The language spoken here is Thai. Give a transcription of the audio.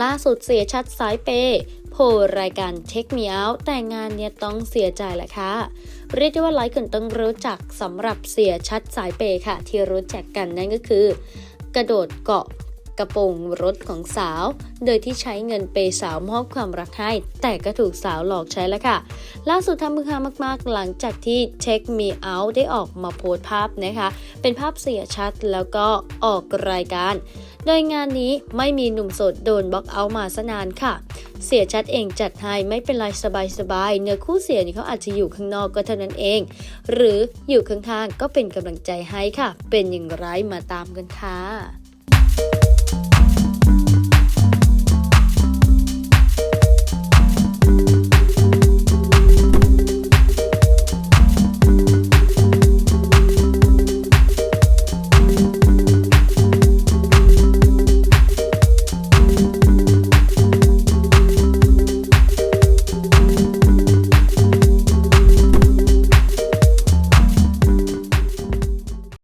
ล่าสุดเสียชัดสายเปย์โผล่รายการเทคมีเอาแต่งานเนี่ยต้องเสียใจแหละค่ะ เรียกได้ว่าหลายคนต้องรู้จักสำหรับเสียชัดสายเปย์ค่ะ ที่รู้จักกันนั่นก็คือ กระโดดเกาะกระโปรงรถของสาว โดยที่ใช้เงินเปสาวมอบความรักให้ แต่ก็ถูกสาวหลอกใช้แล้วค่ะ ล่าสุดทำมือฮามากๆ หลังจากที่ Check Me Out ได้ออกมาโพสภาพนะคะ เป็นภาพเสียชัดแล้วก็ออกรายการ โดยงานนี้ไม่มีหนุ่มโสดโดนบล็อกเอามาสนานค่ะ เสียชัดเองจัดให้ไม่เป็นไรสบายๆเนื้อคู่เสียนี่เขาอาจจะอยู่ข้างนอกก็เท่านั้นเอง หรืออยู่ข้างๆก็เป็นกำลังใจให้ค่ะ เป็นอย่างไรมาตามกันค่ะ